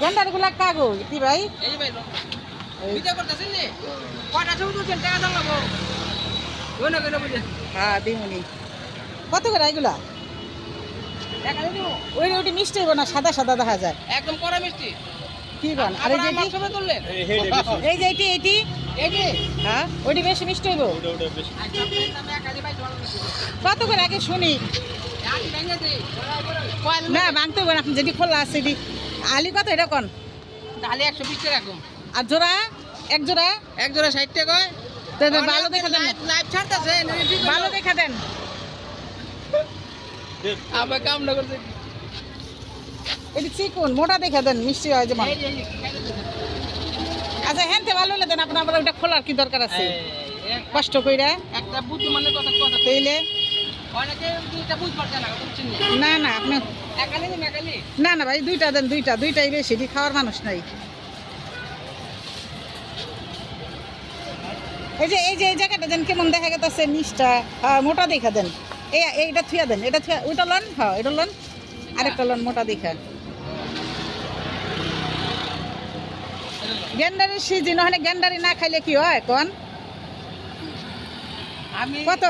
গেন্ডারগুলা কাগো কি ভাই? এই ভাই ভিডিও করতেছেন নি? কয়টা ছবি তুলছেন? টাকা দাম লাগবো কেন বুঝে। হ্যাঁ দিমুনি। কত করে এগুলা? ওই ওইটি মিষ্টি না সাদা সাদা দেখা যায়। একদম কড়া মিষ্টি। কি আর এই যে আমার ছবি তুললেন? এই যে এটি এটি? হ্যাঁ ওইটি বেশি মিষ্টি হইব? আচ্ছা কত করে আগে শুনি? না ভাঙতে হবে আপনি যেটি খোলা আছে আলি কত এটা কোন? তাহলে একশো বিশ টাকা আর জোড়া? এক জোড়া? এক জোড়া ষাট টাকা ভালো দেখা দেন। ভালো দেখা দেন। আমার কাম না করতে এটি চিকুন মোটা দেখা দেন মিষ্টি হয় যেমন। যে, এই যে, এই যে। আচ্ছা হ্যাঁ ভালো হলে দেন আপনার ওটা খোলার কি দরকার আছে? কষ্ট কইরা। একটা বুদ্ধিমানের কথা কথা তাইলে? না না আপনি না না ভাই দুইটা দেন দুইটা দুইটাই বেশি খাওয়ার মানুষ নাই। এই যে এই যে এই জায়গাটা দেন কেমন দেখা গেছে নিচটা? মোটা দেখা দেন। এই এইটা থুয়া দেন এটা থুয়া ওইটা লন? হ্যাঁ এটা লন। আরেকটা লন মোটা দেখা। গেন্ডারির সিজন ওখানে গেন্ডারি না খাইলে কি হয় কোন? কত?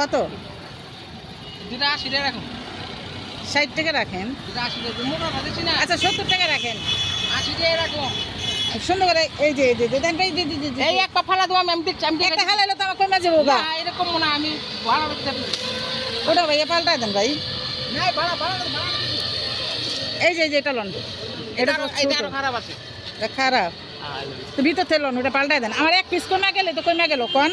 কত? দুটা আশি টাকা রাখুন। ষাট টাকা রাখেন। আচ্ছা সত্তর টাকা রাখেন। আশি টাকা রাখুন। সুন্দর করে এই যে এই যে এক পা ফালা দেবো আমি আমি দেখছি আমি একটা দেখছি। হালাইলে তো আমার কমে যাব গা। না এরকম মনে আমি ভাড়া ওটা দেন ভাই। না এই যে এটা লন। এটা খারাপ আছে। এটা খারাপ। তো ভিতর থেকে লন ওটা পাল্টাই দেন। আমার এক পিস কমে গেলে তো কমে গেল কোন?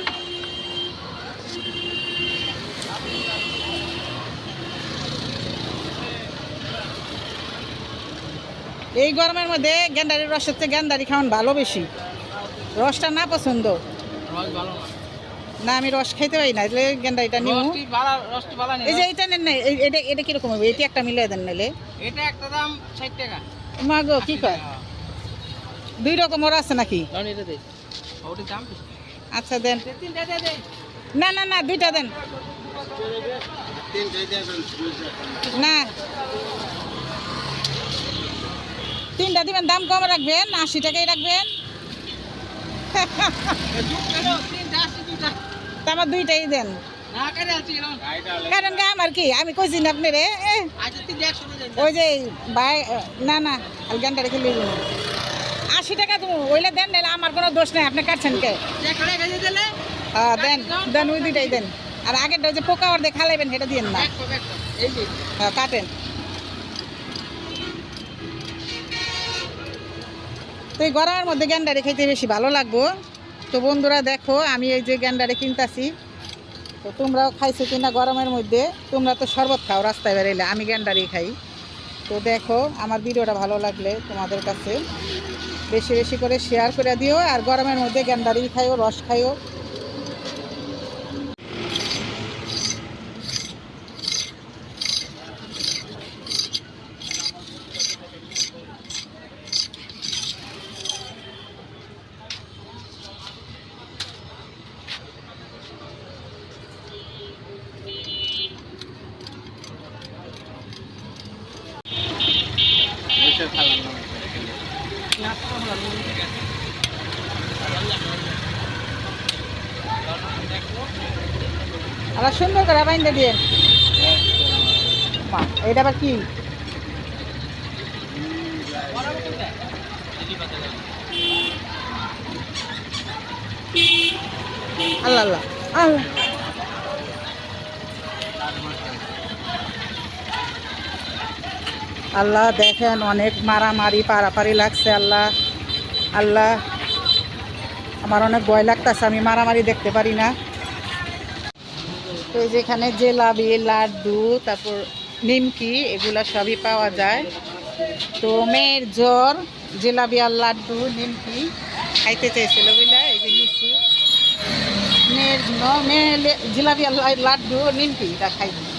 এই গরমের মধ্যে গেন্দারির রস হচ্ছে গেন্দারি খাওয়ান ভালো বেশি। রসটা না পছন্দ? না। আমি রস খাইতে পারি না তাহলে গেন্দারিটা নিব এই যে এইটা নেন না এটা এটা কীরকম হবে? এটি একটা মিলিয়ে দেন নাহলে। এটা একটা দাম ষাট টাকা। মা গো কি কয়? দুই রকমের আছে নাকি? এটা। আচ্ছা দেন। না না না দুইটা দেন। না তিনটা দিবেন, দাম কম রাখবেন, আশি টাকাই রাখবেন। আমার দুইটাই দেন। কারণ আমার কি? আমি কইছি না আপনি রে। ওই যে ভাই, না না আলগানটা রেখে লিখুন আশি টাকা তুমি ওইলে দেন নাহলে আমার কোনো দোষ নেই, আপনি কাটছেন কে? দেন দেন, ওই দুইটাই দেন। আর আগেরটা ওই যে পোকা ওর দিয়ে খালাইবেন, সেটা দিয়েন না। কাটেন। তো এই গরমের মধ্যে গ্যান্ডারে খাইতে বেশি ভালো লাগবো। তো বন্ধুরা দেখো, আমি এই যে গ্যান্ডারে কিনতাছি। তো তোমরাও খাইছো কিনা গরমের মধ্যে? তোমরা তো শরবত খাও, রাস্তায় বেরাইলে। আমি গ্যান্ডারি খাই। তো দেখো, আমার ভিডিওটা ভালো লাগলে তোমাদের কাছে। বেশি বেশি করে শেয়ার করে দিও, আর গরমের মধ্যে গ্যান্ডারি খাইও, রস খাইও। আবার সুন্দর করে বাইন্দে দিয়ে। এটা আবার কি? আল্লাহ আল্লাহ আল্লাহ। আল্লাহ দেখেন অনেক মারামারি, পারাপারি লাগছে আল্লাহ। আল্লাহ, আমার অনেক ভয় লাগতেছে, আমি মারামারি দেখতে পারি না। তো যেখানে জেলাবি, লাড্ডু, তারপর নিমকি, এগুলো সবই পাওয়া যায়। তো মেয়ের জ্বর, জেলাবি আর লাড্ডু, নিমকি খাইতে চেয়েছিল বুঝলা, এই যে নিচ্ছি মেয়ের, মেয়ে জিলাপি আর লাড্ডু, নিমকি, এটা খাইবে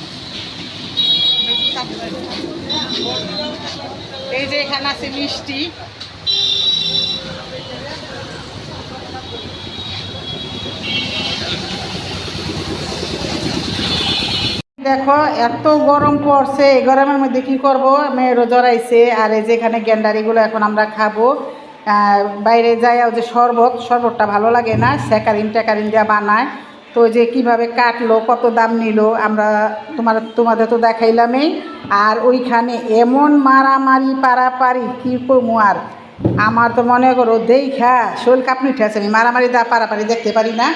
এই যে এখানে আছে মিষ্টি। দেখো, এত গরম পড়ছে, এই গরমের মধ্যে কি করব? মেয়েরও জড়াইছে আর এই যেখানে গ্যান্ডারিগুলো এখন আমরা খাব। বাইরে যাই যে শরবত, শরবতটা ভালো লাগে না স্যাকারিন ট্যাকারিন যা বানায়। তো যে কীভাবে কাটলো, কত দাম নিল, আমরা তোমার, তোমাদের তো দেখাইলামই। আর ওইখানে এমন মারামারি, পারাপারি, কী করব আর? আমার তো মনে করো, দেখা, শরীর কাঁপনি উঠে আমি মারামারি দা, পারাপারি দেখতে পারি না।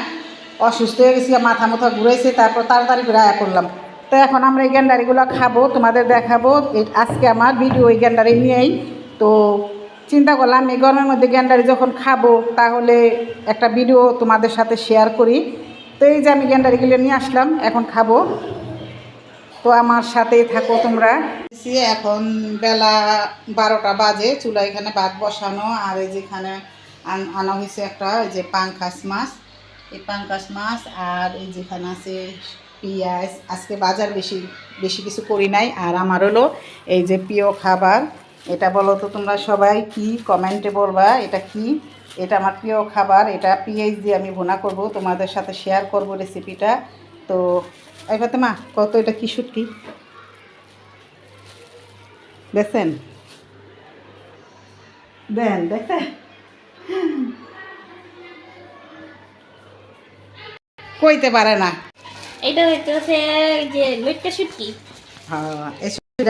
অসুস্থ হয়ে গেছি, মাথা মাথা ঘুরেছে তারপর তাড়াতাড়ি করে আয়া করলাম তো এখন আমরা এই গ্যান্ডারিগুলো খাব, তোমাদের দেখাবো। আজকে আমার ভিডিও ওই গ্যান্ডারি নিয়েই। তো চিন্তা করলাম, এই গরমের মধ্যে গ্যান্ডারি যখন খাব, তাহলে একটা ভিডিও তোমাদের সাথে শেয়ার করি। তো এই যে আমি গ্যান্ডারিগুলো নিয়ে আসলাম, এখন খাব। তো আমার সাথেই থাকো তোমরা। এখন বেলা বারোটা বাজে চুলা এখানে ভাত বসানো, আর এই যেখানে আন- আনা হয়েছে একটা ওই যে পাঙ্কাস মাছ। এই পাঙ্কাস মাছ আর এই যেখানে আছে পেঁয়াজ। আজকে বাজার বেশি বেশি কিছু করি নাই, আর আমার হলো এই যে প্রিয় খাবার। এটা বলো তো তোমরা সবাই কি কমেন্টে বলবা, এটা কি? এটা আমার প্রিয় খাবার এটা পেঁয়াজ দিয়ে আমি ভুনা করব তোমাদের সাথে শেয়ার করব রেসিপিটা তো এই মা কত এটা কি শুটকি? দেখছেন? দেন দেখছেন? কইতে পারে না। এটা হইতেছে যে লইট্টা শুটকি। হ্যাঁ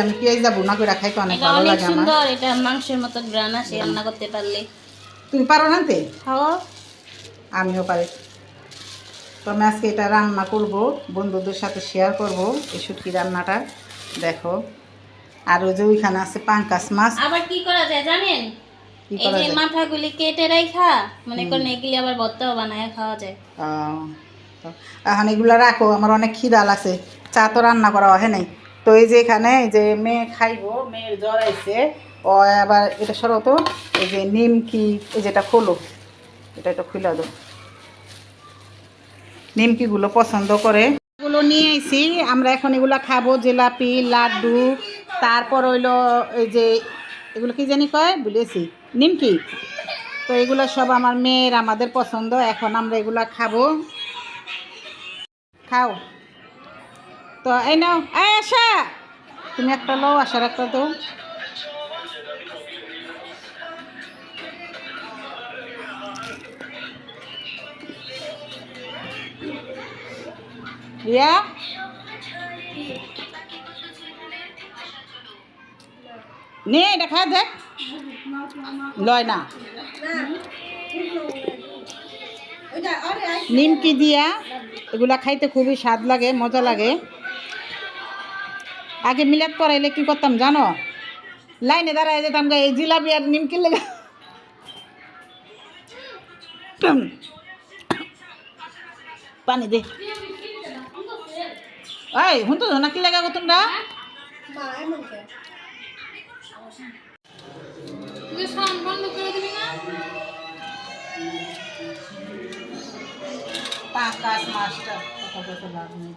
আমি পেঁয়াজ দা ভুনা করে খাইতে অনেক ভালো লাগে আমার। সুন্দর এটা মাংসের মতো গ্রান আসে রান্না করতে পারলে। তুমি পারো নানতে খাও। আমিও পারি। তো আমি আজকে এটা রান্না করব বন্ধুদের সাথে শেয়ার করব এই শুটকি রান্নাটা। দেখো। আর ওই যে ওইখানে আছে পাঙ্কাস মাছ। আবার কি করা যায় জানেন? কি এই যে মাথাগুলি কেটে রাখা মনে করেন এগুলি আবার ভর্তাও বানায় খাওয়া যায়। আহ, তো এখন এগুলো রাখো আমার অনেক খিদা লাগছে। চা তো রান্না করা হয় নাই। তো এই যে এখানে যে মেয়ে খাইবো মেয়ের জ্বর আইছে। ও, আবার এটা সরো তো, এই যে নিমকি এই যেটা খোলো, এটা একটু খুলে দাও। নিমকিগুলো পছন্দ করে? এগুলো নিয়ে আইছি, আমরা এখন এগুলো খাব, জিলাপি, লাড্ডু, তারপর হইল এই যে, এগুলো কি জানি কয়? বুঝেছি নিমকি তো এগুলো সব আমার মেয়ের, আমাদের পছন্দ, এখন আমরা এগুলো খাব। খাও। তো এই নাও আশা, তুমি একটা লো আশার একটা তো রিয়া নে, এটা খা, দেখ। লয় না। নিমকি দিয়া, এগুলা খাইতে খুবই স্বাদ লাগে, মজা লাগে। আগে মিলাদ পড়াইলে কি করতাম, জানো? লাইনে দাঁড়ায় যেতাম এই জিলাপি আর নিমকি লেগে। পানি দে। এই হুন তো না কি লাগাবো তোমরা? পাঁকাশ মাছটা। কথা লাভ নেই।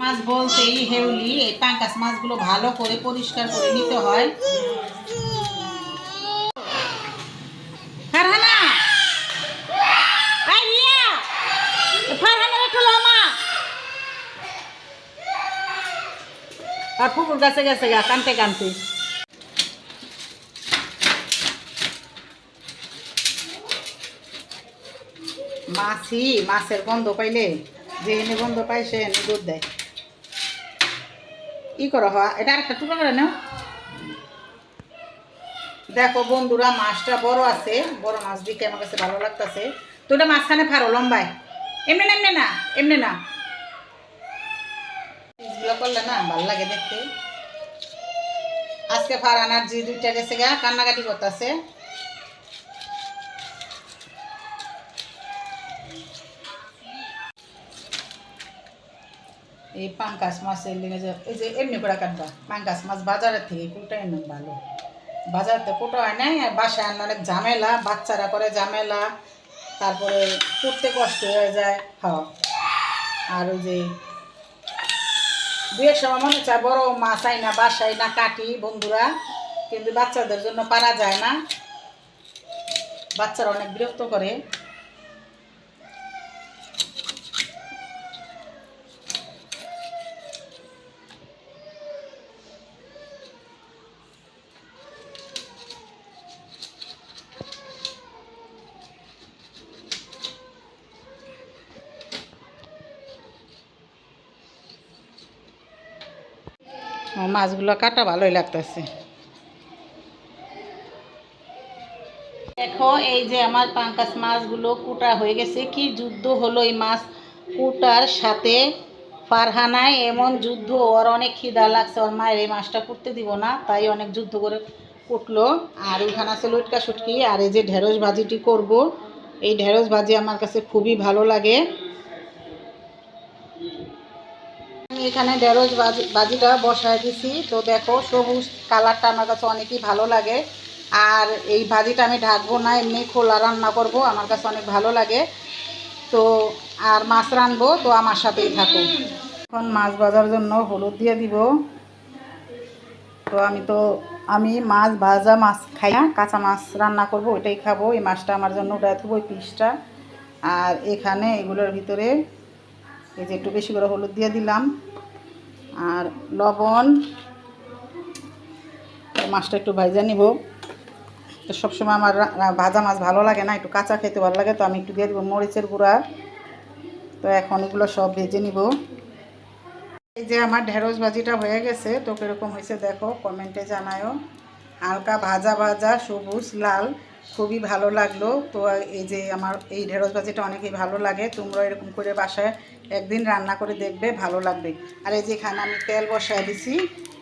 মাছ বলতেই হেউলি এই পাঙ্কাস মাছগুলো ভালো করে পরিষ্কার করে নিতে হয় ফারহানা এই রিয়া, ফারহানা একটু লো মা। পুকুর কাছে গেছে গা কানতে কানতে মাছি মাছের গন্ধ পাইলে গন্ধ এনে দুধ দেয় ই করো হওয়া এটা আরেকটা টুকরো করে দেখো বন্ধুরা মাছটা বড় আছে বড় মাছ দিকে আমার কাছে ভালো লাগতেছে তো এটা মাঝখানে ফারো লম্বায় এমনি না এমনি না এমনি না পিসগুলো করলে না ভালো লাগে দেখতে। আজকে ফারানার জি দুইটা গেছে গা, কান্নাকাটি করতেছে। এই পাঙ্কাশ মাছের লেগে যে এই যে এমনি করে কাটবা। পাঙ্কাশ মাছ বাজারের থেকে কোটাই না ভালো। বাজারতে কোটো হয় নাই, আর বাসায় আনলে অনেক ঝামেলা। বাচ্চারা করে ঝামেলা। তারপরে করতে কষ্ট হয়ে যায়। খাওয়া আর ওই যে দু এক সময় মনে চায়, বড় মাছ আই না, বাসায় না কাটি বন্ধুরা। কিন্তু বাচ্চাদের জন্য পারা যায় না। বাচ্চারা অনেক বিরক্ত করে। মাছগুলো কাটা ভালোই লাগতেছে। দেখো, এই যে আমার পাঙ্কাস মাছগুলো কুটা হয়ে গেছে। কি যুদ্ধ হলো এই মাছ কুটার সাথে? ফারহানায় এমন যুদ্ধ, ওর অনেক খিদা লাগছে। ওর মায়ের এই মাছটা করতে দিব না, তাই অনেক যুদ্ধ করে কুটলো। আর ওইখানে আছে লটকা শুটকি আর এই যে ঢেঁড়স ভাজিটি করব। এই ঢেঁড়স ভাজি আমার কাছে খুবই ভালো লাগে। আমি এখানে ঢেঁড়স বাজি ভাজিটা বসায় দিছি। তো দেখো, সবুজ কালারটা আমার কাছে অনেকই ভালো লাগে। আর এই ভাজিটা আমি ঢাকবো না, এমনি খোলা রান্না করব, আমার কাছে অনেক ভালো লাগে। তো আর মাছ রানবো তো আমার সাথেই থাকো। এখন মাছ ভাজার জন্য হলুদ দিয়ে দিব। তো আমি তো, আমি মাছ ভাজা মাছ খাই না, কাঁচা মাছ রান্না করব, ওইটাই খাব। এই মাছটা আমার জন্য ওটা দেবো ওই পিসটা। আর এখানে এগুলোর ভিতরে এই যে একটু বেশি করে হলুদ দিয়ে দিলাম। আর লবণ। মাছটা একটু ভাজা নিব। তো সবসময় আমার ভাজা মাছ ভালো লাগে না, একটু কাঁচা খেতে ভালো লাগে, তো আমি একটু দিয়ে দেবো মরিচের গুঁড়া। তো এখন এগুলো সব ভেজে নিব। এই যে আমার ঢেঁড়স ভাজিটা হয়ে গেছে, তো কীরকম হয়েছে দেখো, কমেন্টে জানায়ও হালকা ভাজা ভাজা, সবুজ, লাল। খুবই ভালো লাগল। তো এই যে আমার এই ঢেঁড়স ভাজিটা অনেকই ভালো লাগে। তোমরা এরকম করে বাসায় একদিন রান্না করে দেখবে, ভালো লাগবে। আর এই যে এখানে আমি তেল বসায় দিছি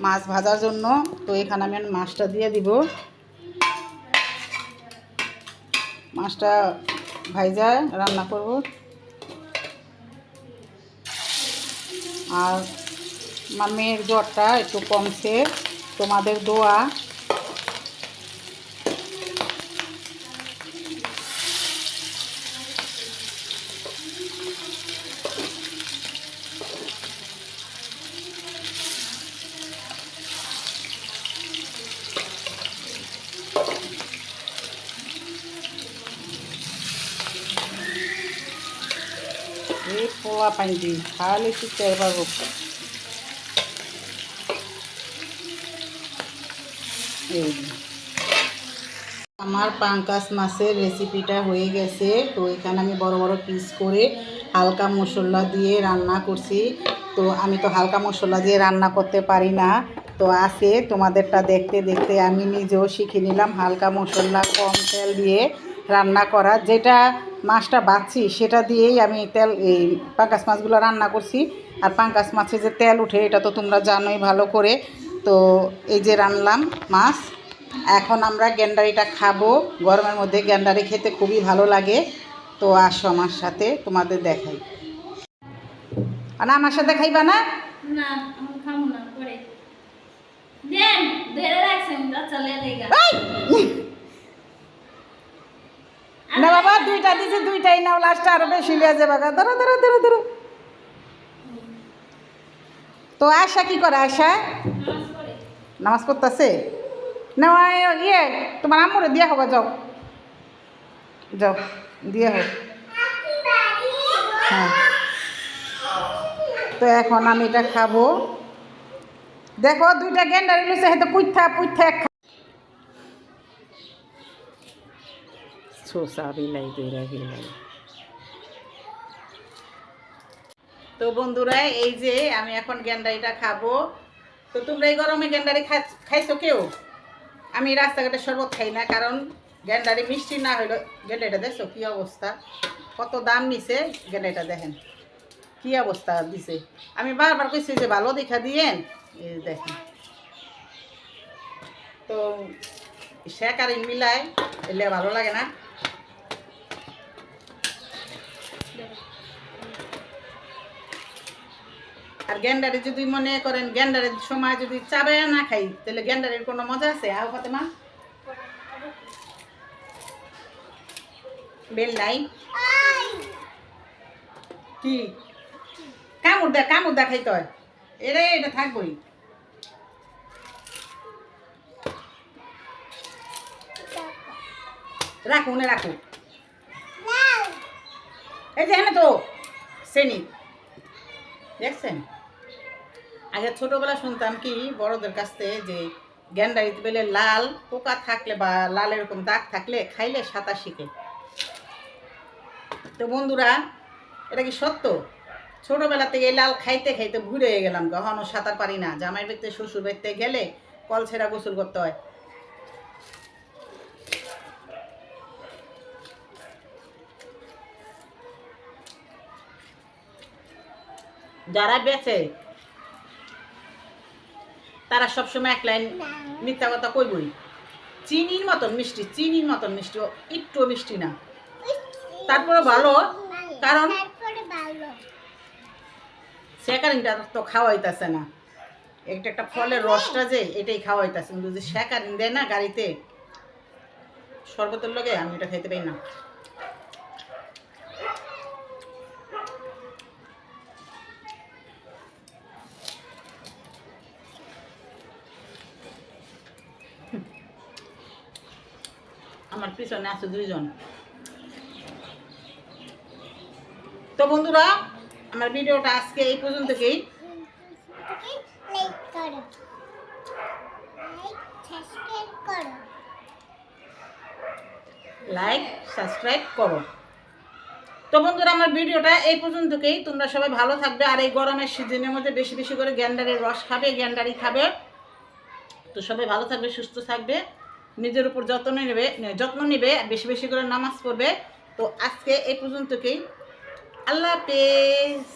মাছ ভাজার জন্য। তো এখানে আমি মাছটা দিয়ে দিব। মাছটা ভাইজা, রান্না করব। আর আমার মেয়ের জ্বরটা একটু কমছে। তোমাদের দোয়া এই পারব এই যে। আমার পাঙ্কাস মাছের রেসিপিটা হয়ে গেছে। তো এখানে আমি বড় বড় পিস করে হালকা মশলা দিয়ে রান্না করছি। তো আমি তো হালকা মশলা দিয়ে রান্না করতে পারি না। তো আছে তোমাদেরটা দেখতে দেখতে আমি নিজেও শিখে নিলাম হালকা মশলা, কম তেল দিয়ে রান্না করা। যেটা মাছটা বাচ্ছি সেটা দিয়েই আমি তেল এই পাঙ্কাস মাছগুলো রান্না করছি। আর পাঙ্কাস মাছে যে তেল উঠে এটা তো তোমরা জানোই ভালো করে। তো এই যে রানলাম মাছ এখন আমরা গ্যান্ডারিটা খাব। গরমের মধ্যে গ্যান্ডারি খেতে খুবই ভালো লাগে। তো আসো আমার সাথে তোমাদের দেখাই। আর আমার সাথে খাইবা না? না না বাবা, দুইটা দিছে, দুইটাই নাও লাস্টে আরও বেশি লিয়ে যাবে। ধরো ধরো ধরো ধরো। তো আশা কি করে আশা নামাজ পড়ে পড়তেছে? না ইয়ে তোমার আম্মুরে দিয়ে হোক, যাও। যাও, দিয়ে হোক। হ্যাঁ। তো এখন আমি এটা খাব। দেখো, দুইটা গেন্ডারি লুছে হয়তো পুইথা পুইথা শোষা বিলাই দইরা বিলাই তো বন্ধুরা, এই যে আমি এখন গেন্ডারিটা খাব। তো তোমরা এই গরমে গেন্ডারি খাই- খাইছো কেউ? আমি রাস্তাঘাটে শরবত খাই না, কারণ গেন্ডারি মিষ্টি না হইল গেন্ডারিটা দেখছ কি অবস্থা? কত দাম নিছে গেন্ডারিটা দেখেন। কি অবস্থা দিছে? আমি বারবার কইছি যে ভালো দেখা দিয়েন। এই দেখেন। তো শেখ আর মিলায়, এলে ভালো লাগে না। আর গ্যান্ডারি যদি মনে করেন গ্যান্ডারের সময় যদি চাবে না খাই, তাহলে গ্যান্ডারির কোনো মজা আছে? আও ফাতেমা? বেল নাই কি? কামড় দে, কামড় দেখাই তো। এরে, এটা থাকবই। রাখো, উনে রাখো। এই যে হ্যাঁ তো শ্রেণি দেখছেন? আগে ছোটবেলা শুনতাম কি, বড়দের কাছ থেকে যে গ্যান্ডারিতে পেলে লাল পোকা থাকলে বা লাল এরকম দাগ থাকলে খাইলে সাঁতার শিখে। তো বন্ধুরা, এটা কি সত্য? ছোটবেলা থেকে লাল খাইতে খাইতে ভুলে গেলাম, কখনো সাঁতার পারি না। জামাই বাড়িতে শ্বশুর বাড়িতে গেলে কল ছেঁড়া গোসল করতে হয়। যারা বেচে তারা সবসময় এক লাইন মিথ্যা কথা কইবই। চিনির মতন মিষ্টি, চিনির মতন মিষ্টি একটু মিষ্টি না। তারপরে ভালো, কারণ শেকারিনটা তো খাওয়াইতেছে না। একটা একটা ফলের রসটা যে এটাই খাওয়াইতেছে, কিন্তু যে শেকারিন দেয় না গাড়িতে, শরবতের লগে আমি এটা খাইতে পারি না। আমার পিছনে আছে দুইজন। তো বন্ধুরা, আমার ভিডিওটা আজকে এই পর্যন্তই লাইক সাবস্ক্রাইব করো। তো বন্ধুরা, আমার ভিডিওটা এই পর্যন্তই তোমরা সবাই ভালো থাকবে। আর এই গরমের সিজনের মধ্যে বেশি বেশি করে গ্যান্ডারের রস খাবে, গ্যান্ডারি খাবে। তো সবাই ভালো থাকবে, সুস্থ থাকবে। নিজের উপর যত্ন নেবে যত্ন নেবে, বেশি বেশি করে নামাজ পড়বে। তো আজকে এই পর্যন্তকেই। আল্লাহ হাফেজ।